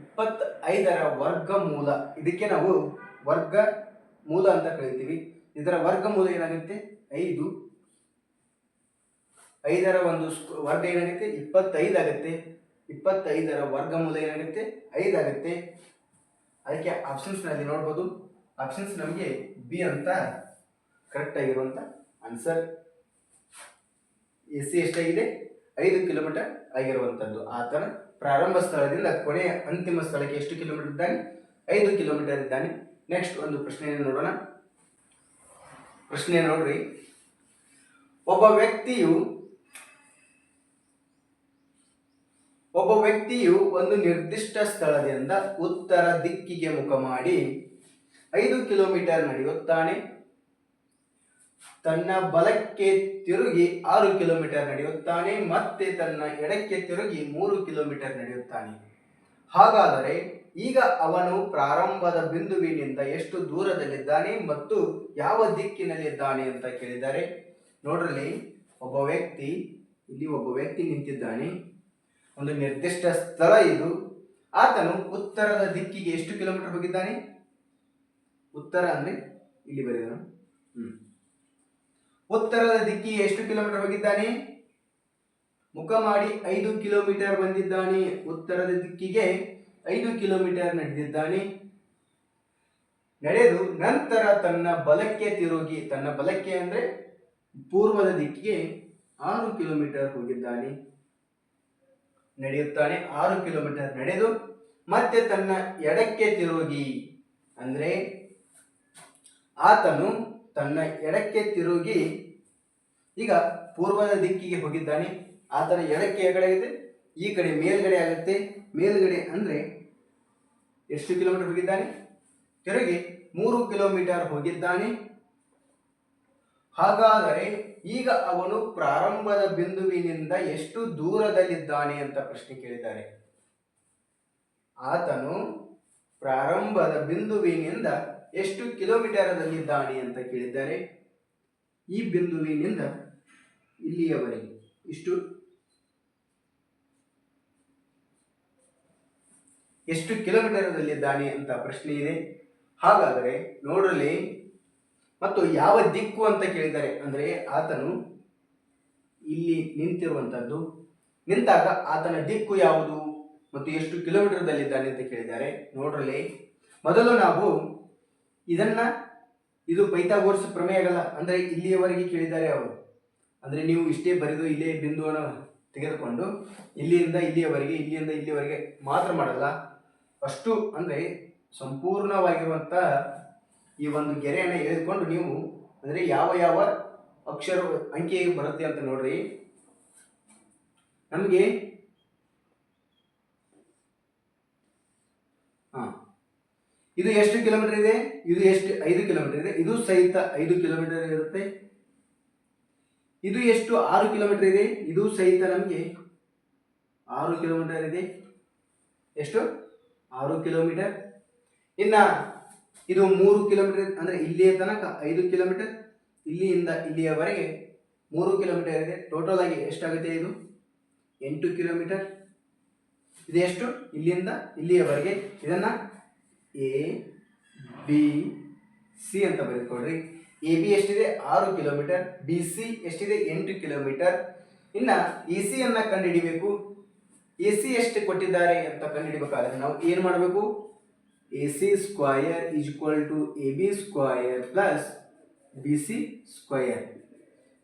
[SPEAKER 1] ಇಪ್ಪತ್ತೈದರ ವರ್ಗಮೂಲ, ಇದಕ್ಕೆ ನಾವು ವರ್ಗ ಮೂಲ ಅಂತ ಕರಿತೀವಿ. ಇದರ ವರ್ಗಮೂಲ ಏನಾಗುತ್ತೆ? ಐದು. ಐದರ ಒಂದು ವರ್ಗ ಏನಾಗುತ್ತೆ? ಇಪ್ಪತ್ತೈದು ಆಗುತ್ತೆ. ಇಪ್ಪತ್ತೈದರ ವರ್ಗಮೂಲ ಏನಾಗುತ್ತೆ? ಐದಾಗುತ್ತೆ ಅದಕ್ಕೆ ಆಪ್ಷನ್ಸ್ನಲ್ಲಿ ನೋಡ್ಬೋದು. ಆಪ್ಷನ್ಸ್ ನಮಗೆ ಬಿ ಅಂತ ಕರೆಕ್ಟ್ ಆಗಿರುವಂಥ ಆನ್ಸರ್ ಎಸ್ ಸಿ ಎಷ್ಟಾಗಿದೆ? ಐದು ಕಿಲೋಮೀಟರ್ ಆಗಿರುವಂಥದ್ದು ಆತನ ಪ್ರಾರಂಭ ಸ್ಥಳದಿಂದ ಕೊನೆಯ ಅಂತಿಮ ಸ್ಥಳಕ್ಕೆ ಎಷ್ಟು ಕಿಲೋಮೀಟರ್ ಇದ್ದಾನೆ? ಐದು ಕಿಲೋಮೀಟರ್ ಇದ್ದಾನೆ. ನೆಕ್ಸ್ಟ್ ಒಂದು ಪ್ರಶ್ನೆಯನ್ನು ನೋಡೋಣ. ಪ್ರಶ್ನೆ ನೋಡ್ರಿ. ಒಬ್ಬ ವ್ಯಕ್ತಿಯು ಒಬ್ಬ ವ್ಯಕ್ತಿಯು ಒಂದು ನಿರ್ದಿಷ್ಟ ಸ್ಥಳದಿಂದ ಉತ್ತರ ದಿಕ್ಕಿಗೆ ಮುಖ ಮಾಡಿ ಐದು ಕಿಲೋಮೀಟರ್ ನಡೆಯುತ್ತಾನೆ. ತನ್ನ ಬಲಕ್ಕೆ ತಿರುಗಿ ಆರು ಕಿಲೋಮೀಟರ್ ನಡೆಯುತ್ತಾನೆ, ಮತ್ತೆ ತನ್ನ ಎಡಕ್ಕೆ ತಿರುಗಿ ಮೂರು ಕಿಲೋಮೀಟರ್ ನಡೆಯುತ್ತಾನೆ. ಹಾಗಾದರೆ ಈಗ ಅವನು ಪ್ರಾರಂಭದ ಬಿಂದುವಿನಿಂದ ಎಷ್ಟು ದೂರದಲ್ಲಿದ್ದಾನೆ ಮತ್ತು ಯಾವ ದಿಕ್ಕಿನಲ್ಲಿದ್ದಾನೆ ಅಂತ ಕೇಳಿದ್ದಾರೆ ನೋಡ್ರಲ್ಲಿ ಒಬ್ಬ ವ್ಯಕ್ತಿ, ಇಲ್ಲಿ ಒಬ್ಬ ವ್ಯಕ್ತಿ ನಿಂತಿದ್ದಾನೆ. ಒಂದು ನಿರ್ದಿಷ್ಟ ಸ್ಥಳ ಇದು. ಆತನು ಉತ್ತರದ ದಿಕ್ಕಿಗೆ ಎಷ್ಟು ಕಿಲೋಮೀಟರ್ ಹೋಗಿದ್ದಾನೆ? ಉತ್ತರ ಅಂದರೆ ಇಲ್ಲಿ ಬರೆದನು ಹ್ಮ್. ಉತ್ತರದ ದಿಕ್ಕಿಗೆ ಎಷ್ಟು ಕಿಲೋಮೀಟರ್ ಹೋಗಿದ್ದಾನೆ? ಮುಖ ಮಾಡಿ ಐದು ಕಿಲೋಮೀಟರ್ ಬಂದಿದ್ದಾನೆ. ಉತ್ತರದ ದಿಕ್ಕಿಗೆ ಐದು ಕಿಲೋಮೀಟರ್ ನಡೆದಿದ್ದಾನೆ. ನಡೆದು ನಂತರ ತನ್ನ ಬಲಕ್ಕೆ ತಿರುಗಿ, ತನ್ನ ಬಲಕ್ಕೆ ಅಂದ್ರೆ ಪೂರ್ವದ ದಿಕ್ಕಿಗೆ ಆರು ಕಿಲೋಮೀಟರ್ ಹೋಗಿದ್ದಾನೆ. ನಡೆಯುತ್ತಾನೆ, ಆರು ಕಿಲೋಮೀಟರ್ ನಡೆದು ಮತ್ತೆ ತನ್ನ ಎಡಕ್ಕೆ ತಿರುಗಿ ಅಂದ್ರೆ ಆತನು ತನ್ನ ಎಡಕ್ಕೆ ತಿರುಗಿ, ಈಗ ಪೂರ್ವದ ದಿಕ್ಕಿಗೆ ಹೋಗಿದ್ದಾನೆ. ಆತನ ಎಡಕ್ಕೆ ಎಗಡೆ ಇದೆ, ಈ ಕಡೆ ಮೇಲ್ಗಡೆ ಆಗುತ್ತೆ. ಮೇಲ್ಗಡೆ ಅಂದರೆ ಎಷ್ಟು ಕಿಲೋಮೀಟರ್ ಹೋಗಿದ್ದಾನೆ? ತಿರುಗಿ ಮೂರು ಕಿಲೋಮೀಟರ್ ಹೋಗಿದ್ದಾನೆ. ಹಾಗಾದರೆ ಈಗ ಅವನು ಪ್ರಾರಂಭದ ಬಿಂದುವಿನಿಂದ ಎಷ್ಟು ದೂರದಲ್ಲಿದ್ದಾನೆ ಅಂತ ಪ್ರಶ್ನೆ ಕೇಳಿದ್ದಾರೆ. ಆತನು ಪ್ರಾರಂಭದ ಬಿಂದುವಿನಿಂದ ಎಷ್ಟು ಕಿಲೋಮೀಟರದಲ್ಲಿದ್ದಾನೆ ಅಂತ ಕೇಳಿದ್ದಾರೆ. ಈ ಬಿಂದುವಿನಿಂದ ಇಲ್ಲಿಯವರೆಗೆ ಇಷ್ಟು ಎಷ್ಟು ಕಿಲೋಮೀಟರದಲ್ಲಿದ್ದಾನೆ ಅಂತ ಪ್ರಶ್ನೆ ಇದೆ. ಹಾಗಾದರೆ ನೋಡಲಿ ಮತ್ತು ಯಾವ ದಿಕ್ಕು ಅಂತ ಕೇಳಿದ್ದಾರೆ ಅಂದರೆ ಆತನು ಇಲ್ಲಿ ನಿಂತಿರುವಂಥದ್ದು, ನಿಂತಾಗ ಆತನ ದಿಕ್ಕು ಯಾವುದು ಮತ್ತು ಎಷ್ಟು ಕಿಲೋಮೀಟರ್ದಲ್ಲಿದ್ದಾನೆ ಅಂತ ಕೇಳಿದ್ದಾರೆ. ನೋಡ್ರಲ್ಲಿ ಮೊದಲು ನಾವು ಇದನ್ನ ಇದು ಪೈಥಾಗೋರಸ್ ಪ್ರಮೇಯಗಳ ಅಂದರೆ ಇಲ್ಲಿಯವರೆಗೆ ಕೇಳಿದ್ದಾರೆ ಅವರು. ಅಂದರೆ ನೀವು ಇಷ್ಟೇ ಬರೆದು ಇಲ್ಲೇ ಬಿಂದುವನ್ನು ತೆಗೆದುಕೊಂಡು ಇಲ್ಲಿಂದ ಇಲ್ಲಿಯವರೆಗೆ ಇಲ್ಲಿಂದ ಇಲ್ಲಿಯವರೆಗೆ ಮಾತ್ರ ಮಾಡಲ್ಲ. ಅಷ್ಟು ಅಂದರೆ ಸಂಪೂರ್ಣವಾಗಿರುವಂಥ ಈ ಒಂದು ಗೆರೆಯನ್ನು ಎಳೆದುಕೊಂಡು ನೀವು ಅಂದರೆ ಯಾವ ಯಾವ ಅಕ್ಷರ ಅಂಕಿ ಬರುತ್ತೆ ಅಂತ ನೋಡ್ರಿ. ನಮಗೆ ಹಾಂ. ಇದು ಎಷ್ಟು ಕಿಲೋಮೀಟರ್ ಇದೆ? ಇದು ಎಷ್ಟು? ಐದು ಕಿಲೋಮೀಟರ್ ಇದೆ. ಇದು ಸಹಿತ ಐದು ಕಿಲೋಮೀಟರ್ ಇರುತ್ತೆ. ಇದು ಎಷ್ಟು? ಆರು ಕಿಲೋಮೀಟರ್ ಇದೆ. ಇದು ಸಹಿತ ನಮಗೆ ಆರು ಕಿಲೋಮೀಟರ್ ಇದೆ. ಎಷ್ಟು? ಆರು ಕಿಲೋಮೀಟರ್. ಇನ್ನ ಇದು ಮೂರು ಕಿಲೋಮೀಟರ್ ಅಂದರೆ ಇಲ್ಲಿಯ ತನಕ ಐದು ಕಿಲೋಮೀಟರ್, ಇಲ್ಲಿಯಿಂದ ಇಲ್ಲಿಯವರೆಗೆ ಮೂರು ಕಿಲೋಮೀಟರ್ ಇದೆ. ಟೋಟಲ್ ಆಗಿ ಎಷ್ಟಾಗುತ್ತೆ ಇದು? ಎಂಟು ಕಿಲೋಮೀಟರ್. ಇದೆಷ್ಟು ಇಲ್ಲಿಂದ ಇಲ್ಲಿಯವರೆಗೆ. ಇದನ್ನ ಎ ಬಿ ಸಿ ಅಂತ ಬರೆದುಕೊಳ್ಳ್ರಿ ಎ ಬಿ ಎಷ್ಟಿದೆ? ಆರು ಕಿಲೋಮೀಟರ್. ಬಿ ಸಿ ಎಷ್ಟಿದೆ? ಎಂಟು ಕಿಲೋಮೀಟರ್. ಇನ್ನ ಎ ಸಿ ಅನ್ನ ಕಂಡುಹಿಡಿಬೇಕು. ಎ ಸಿ ಎಷ್ಟು ಕೊಟ್ಟಿದ್ದಾರೆ ಅಂತ ಕಂಡುಹಿಡಬೇಕಾದ್ರೆ ನಾವು ಏನು ಮಾಡಬೇಕು? A C square is equal to A B square plus B C square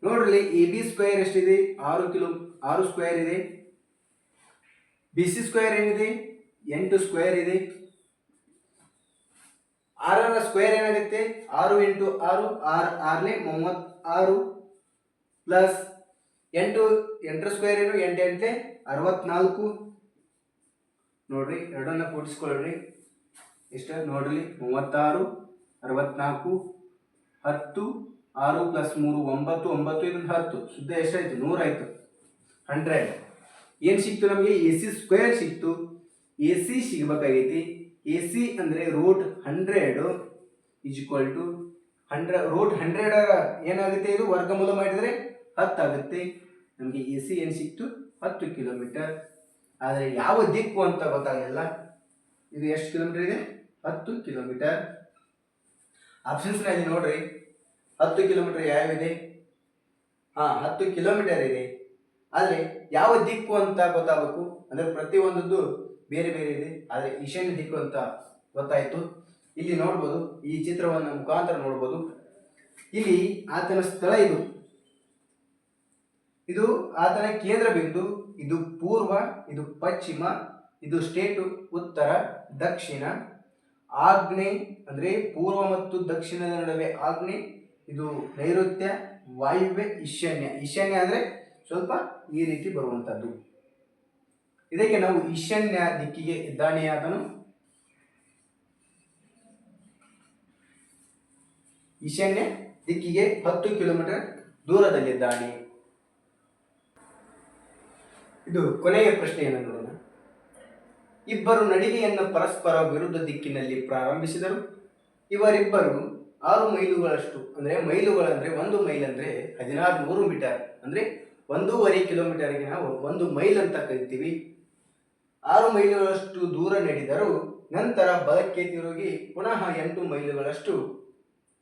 [SPEAKER 1] ನೋಡ್ರಿ ಎ ಬಿ ಸ್ಕ್ವಯರ್ ಎಷ್ಟಿದೆ? ಆರು ಕಿಲೋ, ಆರು ಸ್ಕ್ವಯರ್ ಇದೆ. ಬಿ ಸಿ ಸ್ಕ್ವೇರ್ ಏನಿದೆ? ಎಂಟು ಸ್ಕ್ವೇರ್ ಇದೆ. ಆರರ ಸ್ಕ್ವೇರ್ ಏನಾಗುತ್ತೆ? ಆರು ಇಂಟು ಆರು ಆರು ಆರ್ಲೆ ಆರು ಪ್ಲಸ್ ಎಂಟು, ಎಂಟರ ಸ್ಕ್ವೇರ್ ಏನು? ಎಂಟು ಎಂಟೆ, ಅರವತ್ನಾಲ್ಕು. ನೋಡ್ರಿ, ಎರಡನ್ನ ಕೂಡಿಸ್ಕೊಳ್ರಿ ಇಷ್ಟ, ನೋಡ್ರಿ, ಮೂವತ್ತಾರು, ಅರವತ್ನಾಲ್ಕು, ಹತ್ತು, ಆರು ಪ್ಲಸ್ ಮೂರು, ಒಂಬತ್ತು ಒಂಬತ್ತು ಇನ್ನೊಂದು ಹತ್ತು. ಶುದ್ಧ ಎಷ್ಟಾಯ್ತು? ನೂರಾಯ್ತು ಹಂಡ್ರೆಡ್. ಏನು ಸಿಕ್ತು ನಮಗೆ? ಎ ಸಿ ಸ್ಕ್ವೇರ್ ಸಿಕ್ತು. ಎ ಸಿ ಸಿಗ್ಬೇಕಾಗೈತಿ. ಎ ಸಿ ಅಂದರೆ root hundred is equal to hundred root hundred ಏನಾಗುತ್ತೆ ಇದು? ವರ್ಗಮೂಲ ಮಾಡಿದರೆ ಹತ್ತಾಗುತ್ತೆ. ನಮಗೆ ಎ ಸಿ ಏನು ಸಿಕ್ತು? ಹತ್ತು ಕಿಲೋಮೀಟರ್ ಆದರೆ ಯಾವ ದಿಕ್ಕು ಅಂತ ಗೊತ್ತಾಗಲಿಲ್ಲ. ಇದು ಎಷ್ಟು ಕಿಲೋಮೀಟರ್ ಇದೆ? ಹತ್ತು ಕಿಲೋಮೀಟರ್ ಆಪ್ಷನ್ಸ್ನಲ್ಲಿ ನೋಡ್ರಿ. ಹತ್ತು ಕಿಲೋಮೀಟರ್ ಯಾವಿದೆ ಹಾಂ, ಹತ್ತು ಕಿಲೋಮೀಟರ್ ಇದೆ. ಆದರೆ ಯಾವ ದಿಕ್ಕು ಅಂತ ಗೊತ್ತಾಗಬೇಕು? ಅಂದರೆ ಪ್ರತಿಯೊಂದದ್ದು ಬೇರೆ ಬೇರೆ ಇದೆ. ಆದರೆ ಈಶಾನ್ಯ ದಿಕ್ಕು ಅಂತ ಗೊತ್ತಾಯಿತು. ಇಲ್ಲಿ ನೋಡ್ಬೋದು, ಈ ಚಿತ್ರವನ್ನು ಮುಖಾಂತರ ನೋಡ್ಬೋದು. ಇಲ್ಲಿ ಆತನ ಸ್ಥಳ ಇದು. ಇದು ಆತನ ಕೇಂದ್ರ ಬಿಂದು, ಇದು ಪೂರ್ವ, ಇದು ಪಶ್ಚಿಮ, ಇದು ಸ್ಟೇಟು, ಉತ್ತರ, ದಕ್ಷಿಣ. ಆಗ್ನೆ ಅಂದರೆ ಪೂರ್ವ ಮತ್ತು ದಕ್ಷಿಣದ ನಡುವೆ ಆಗ್ನೆ, ಇದು ನೈಋತ್ಯ, ವಾಯುವ್ಯ, ಈಶಾನ್ಯ. ಈಶಾನ್ಯ ಅಂದರೆ ಸ್ವಲ್ಪ ಈ ರೀತಿ ಬರುವಂಥದ್ದು ಇದಕ್ಕೆ ನಾವು ಈಶಾನ್ಯ ದಿಕ್ಕಿಗೆ ಇದ್ದಾನೆ ಆತನು ಈಶಾನ್ಯ ದಿಕ್ಕಿಗೆ ಹತ್ತು ಕಿಲೋಮೀಟರ್ ದೂರದಲ್ಲಿದ್ದಾನೆ. ಇದು ಕೊನೆಯ ಪ್ರಶ್ನೆಯನ್ನು ನೋಡೋಣ. ಇಬ್ಬರು ನಡಿಗೆಯನ್ನು ಪರಸ್ಪರ ವಿರುದ್ಧ ದಿಕ್ಕಿನಲ್ಲಿ ಪ್ರಾರಂಭಿಸಿದರು. ಇವರಿಬ್ಬರು ಆರು ಮೈಲುಗಳಷ್ಟು, ಅಂದರೆ ಮೈಲುಗಳಂದ್ರೆ ಒಂದು ಮೈಲ್ ಅಂದರೆ ಹದಿನಾರು ನೂರು ಮೀಟರ್, ಅಂದರೆ ಒಂದೂವರೆ ಕಿಲೋಮೀಟರ್ಗೆ ನಾವು ಒಂದು ಮೈಲ್ ಅಂತ ಕರಿತೀವಿ. ಆರು ಮೈಲುಗಳಷ್ಟು ದೂರ ನಡೆದರು ನಂತರ ಬಲಕ್ಕೆ ತಿರುಗಿ ಪುನಃ ಎಂಟು ಮೈಲುಗಳಷ್ಟು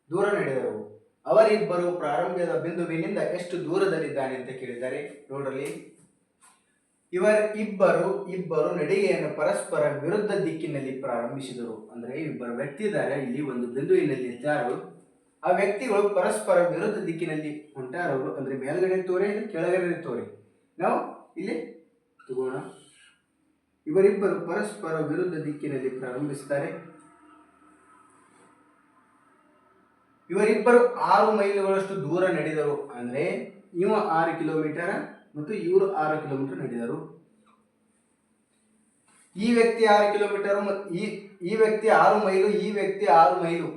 [SPEAKER 1] ದೂರ ನಡೆದರು. ಅವರಿಬ್ಬರು ಪ್ರಾರಂಭದ ಬಿಂದುವಿನಿಂದ ಎಷ್ಟು ದೂರದಲ್ಲಿದ್ದಾನೆ ಅಂತ ಕೇಳಿದ್ದಾರೆ ನೋಡಲಿ ಇವರ ಇಬ್ಬರು ಇಬ್ಬರು ನಡಿಗೆಯನ್ನು ಪರಸ್ಪರ ವಿರುದ್ಧ ದಿಕ್ಕಿನಲ್ಲಿ ಪ್ರಾರಂಭಿಸಿದರು. ಅಂದರೆ ಇಬ್ಬರು ವ್ಯಕ್ತಿ ಇದ್ದಾರೆ, ಇಲ್ಲಿ ಒಂದು ಬಿಂದುವಿನಲ್ಲಿ ಇದ್ದಾರು. ಆ ವ್ಯಕ್ತಿಗಳು ಪರಸ್ಪರ ವಿರುದ್ಧ ದಿಕ್ಕಿನಲ್ಲಿ ಹೊಂಟಾರವರು ಅಂದ್ರೆ ಮೇಲ್ಗಡೆ ತೋರೆ, ಕೆಳಗಡೆ ತೋರೆ. ನಾವು ಇಲ್ಲಿ ತಗೋಣ. ಇವರಿಬ್ಬರು ಪರಸ್ಪರ ವಿರುದ್ಧ ದಿಕ್ಕಿನಲ್ಲಿ ಪ್ರಾರಂಭಿಸುತ್ತಾರೆ. ಇವರಿಬ್ಬರು ಆರು ಮೈಲುಗಳಷ್ಟು ದೂರ ನಡೆದರು ಅಂದ್ರೆ ಇವ ಆರು ಕಿಲೋಮೀಟರ್ ಮತ್ತು ಇವರು ಆರು ಕಿಲೋಮೀಟರ್ ನಡೆದರು. ಈ ವ್ಯಕ್ತಿ ಆರು ಕಿಲೋಮೀಟರ್ ಈ ಈ ವ್ಯಕ್ತಿ ಆರು ಮೈಲು, ಈ ವ್ಯಕ್ತಿ ಆರು ಮೈಲು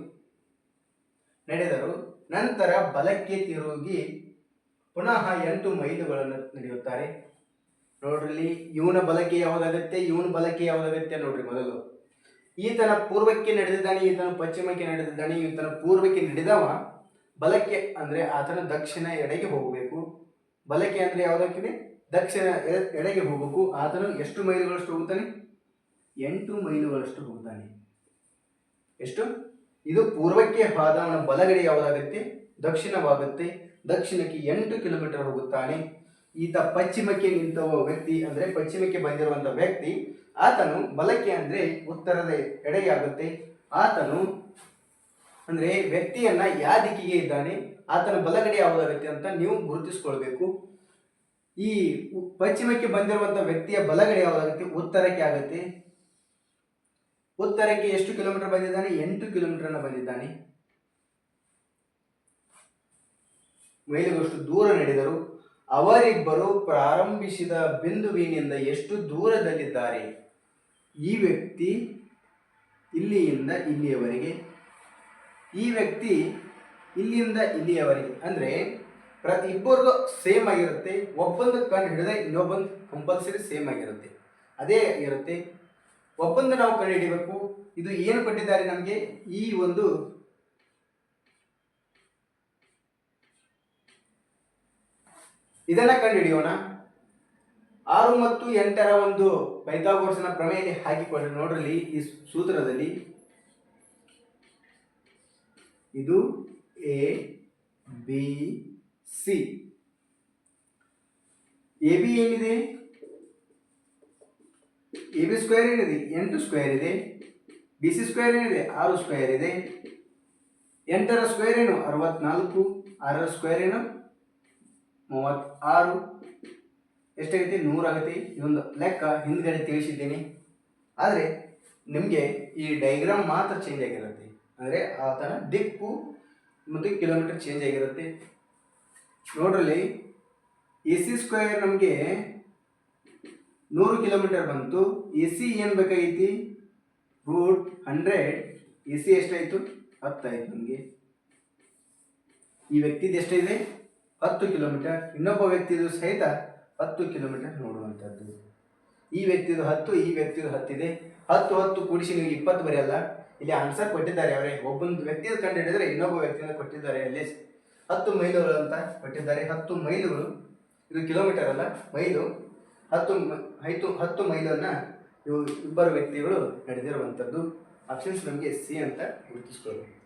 [SPEAKER 1] ನಡೆದರು. ನಂತರ ಬಲಕ್ಕೆ ತಿರುಗಿ ಪುನಃ ಎಂಟು ಮೈಲುಗಳನ್ನು ನಡೆಯುತ್ತಾರೆ. ನೋಡ್ರಿ, ಇವನ ಬಲಕ್ಕೆ ಯಾವುದಾಗತ್ತೆ ಇವನ ಬಲಕ್ಕೆ ಯಾವುದಾಗತ್ತೆ ನೋಡ್ರಿ ಮೊದಲು. ಈತನ ಪೂರ್ವಕ್ಕೆ ನಡೆದಿದ್ದಾನೆ, ಈತನ ಪಶ್ಚಿಮಕ್ಕೆ ನಡೆದಿದ್ದಾನೆ, ಈತನ ಪೂರ್ವಕ್ಕೆ ನಡೆದವ, ಬಲಕ್ಕೆ ಅಂದ್ರೆ ಆತನ ದಕ್ಷಿಣ ಎಡೆಗೆ ಹೋಗಬೇಕು. ಬಲಕ್ಕೆ ಅಂದ್ರೆ ಯಾವುದಕ್ಕಿದೆ? ದಕ್ಷಿಣ ಎಡೆಗೆ ಹೋಗಬೇಕು. ಆತನು ಎಷ್ಟು ಮೈಲುಗಳಷ್ಟು ಹೋಗುತ್ತಾನೆ ಎಂಟು ಮೈಲುಗಳಷ್ಟು ಹೋಗುತ್ತಾನೆ ಎಷ್ಟು? ಇದು ಪೂರ್ವಕ್ಕೆ ಆದವನ ಬಲಗಡೆ ಯಾವುದಾಗುತ್ತೆ? ದಕ್ಷಿಣವಾಗುತ್ತೆ. ದಕ್ಷಿಣಕ್ಕೆ ಎಂಟು ಕಿಲೋಮೀಟರ್ ಹೋಗುತ್ತಾನೆ. ಈತ ಪಶ್ಚಿಮಕ್ಕೆ ನಿಂತವ ವ್ಯಕ್ತಿ ಅಂದ್ರೆ ಪಶ್ಚಿಮಕ್ಕೆ ಬಂದಿರುವಂತ ವ್ಯಕ್ತಿ, ಆತನು ಬಲಕ್ಕೆ ಅಂದ್ರೆ ಉತ್ತರದ ಎಡೆಯಾಗುತ್ತೆ. ಆತನು ಅಂದ್ರೆ ವ್ಯಕ್ತಿಯನ್ನ ಯಾವ ದಿಕ್ಕಿಗೆ ಇದ್ದಾನೆ, ಆತನ ಬಲಗಡೆ ಯಾವುದಾಗುತ್ತೆ ಅಂತ ನೀವು ಗುರುತಿಸ್ಕೊಳ್ಬೇಕು. ಈ ಪಶ್ಚಿಮಕ್ಕೆ ಬಂದಿರುವಂತ ವ್ಯಕ್ತಿಯ ಬಲಗಡೆ ಯಾವುದಾಗುತ್ತೆ? ಉತ್ತರಕ್ಕೆ ಆಗುತ್ತೆ. ಉತ್ತರಕ್ಕೆ ಎಷ್ಟು ಕಿಲೋಮೀಟರ್ ಬಂದಿದ್ದಾನೆ? ಎಂಟು ಕಿಲೋಮೀಟರ್ನ ಬಂದಿದ್ದಾನೆ. ಮೈಲಿಗಷ್ಟು ದೂರ ನಡೆದರು. ಅವರಿಬ್ಬರು ಪ್ರಾರಂಭಿಸಿದ ಬಿಂದುವಿನಿಂದ ಎಷ್ಟು ದೂರದಲ್ಲಿದ್ದಾರೆ? ಈ ವ್ಯಕ್ತಿ ಇಲ್ಲಿಯಿಂದ ಇಲ್ಲಿಯವರೆಗೆ, ಈ ವ್ಯಕ್ತಿ ಇಲ್ಲಿಂದ ಇಲ್ಲಿಯವರೆಗೆ. ಅಂದರೆ ಪ್ರತಿ ಇಬ್ಬರದು ಸೇಮ್ ಆಗಿರುತ್ತೆ. ಒಬ್ಬಂದು ಕಂಡು ಹಿಡಿದ್ರೆ ಇನ್ನೊಬ್ಬಂದು ಕಂಪಲ್ಸರಿ ಸೇಮ್ ಆಗಿರುತ್ತೆ. ಅದೇ ಇರುತ್ತೆ ಒಬ್ಬಂದು ನಾವು ಕಂಡು ಹಿಡಿಬೇಕು ಇದು ಏನು ಕೊಟ್ಟಿದ್ದಾರೆ ನಮಗೆ? ಈ ಒಂದು ಇದನ್ನ ಕಂಡು ಹಿಡಿಯೋಣ ಆರು ಮತ್ತು ಎಂಟರ ಒಂದು ಪೈಥಾಗೋರಸ್ನ ಪ್ರಮೇಯಲ್ಲಿ ಹಾಕಿಕೊಂಡ್ರೆ ನೋಡ್ರಲ್ಲಿ ಈ ಸೂತ್ರದಲ್ಲಿ ಇದು A, B, C. A, B ಏನಿದೆ? ಎ, ಬಿ ಸ್ಕ್ವೇರ್ ಏನಿದೆ? ಎಂಟು ಸ್ಕ್ವೇರ್ ಇದೆ. ಬಿ, ಸಿ ಸ್ಕ್ವೇರ್ ಏನಿದೆ? ಆರು ಸ್ಕ್ವೇರ್ ಇದೆ. ಎಂಟರ ಸ್ಕ್ವೇರ್ ಏನು? ಅರವತ್ನಾಲ್ಕು. ಆರರ ಸ್ಕ್ವೇರ್ ಏನು? ಮೂವತ್ತಾರು. ಎಷ್ಟಾಗೈತಿ? ನೂರಾಗೈತಿ. ಇದೊಂದು ಲೆಕ್ಕ ಹಿಂದ್ಗಡೆ ತಿಳಿಸಿದ್ದೀನಿ. ಆದರೆ ನಿಮಗೆ ಈ ಡೈಗ್ರಾಮ್ ಮಾತ್ರ ಚೇಂಜ್ ಆಗಿರುತ್ತೆ. ಅಂದರೆ ಆತನ ದಿಕ್ಕು ಮತ್ತು ಕಿಲೋಮೀಟರ್ ಚೇಂಜ್ ಆಗಿರುತ್ತೆ. ನೋಡ್ರಲ್ಲಿ ಎ ಸಿ ಸ್ಕ್ವೇರ್ ನಮಗೆ ನೂರು ಕಿಲೋಮೀಟರ್ ಬಂತು. ಎ ಸಿ ಏನು ಬೇಕಾಗೈತಿ? ರೂಟ್ ಹಂಡ್ರೆಡ್ ಎ ಸಿ ಎಷ್ಟಾಯಿತು? ಹತ್ತಾಯಿತು ನಮಗೆ. ಈ ವ್ಯಕ್ತಿದು ಎಷ್ಟಿದೆ ಹತ್ತು ಕಿಲೋಮೀಟರ್, ಇನ್ನೊಬ್ಬ ವ್ಯಕ್ತಿದು ಸಹಿತ ಹತ್ತು ಕಿಲೋಮೀಟರ್ ನೋಡುವಂಥದ್ದು. ಈ ವ್ಯಕ್ತಿದು ಹತ್ತು, ಈ ವ್ಯಕ್ತಿದು ಹತ್ತಿದೆ. ಹತ್ತು ಹತ್ತು ಕೂಡಿಸಿ ನೀವು ಇಪ್ಪತ್ತು ಬರೆಯಲ್ಲ. ಇಲ್ಲಿ ಆನ್ಸರ್ ಕೊಟ್ಟಿದ್ದಾರೆ ಅವರೇ. ಒಬ್ಬೊಂದು ವ್ಯಕ್ತಿಯ ಕಂಡು ಹಿಡಿದ್ರೆ ಇನ್ನೊಬ್ಬ ವ್ಯಕ್ತಿಯನ್ನು ಕೊಟ್ಟಿದ್ದಾರೆ ಅಲ್ಲಿ. ಹತ್ತು ಮೈಲುಗಳು ಅಂತ ಕೊಟ್ಟಿದ್ದಾರೆ. ಹತ್ತು ಮೈಲುಗಳು. ಇದು ಕಿಲೋಮೀಟರ್ ಅಲ್ಲ, ಮೈಲು. ಹತ್ತು ಐದು ಹತ್ತು ಮೈಲನ್ನು ಇವು ಇಬ್ಬರು ವ್ಯಕ್ತಿಗಳು ನಡೆದಿರುವಂಥದ್ದು. ಆಪ್ಷನ್ಸ್ ನಮಗೆ ಸಿ ಅಂತ ಗುರುತಿಸ್ಕೊಳ್ಬೇಕು.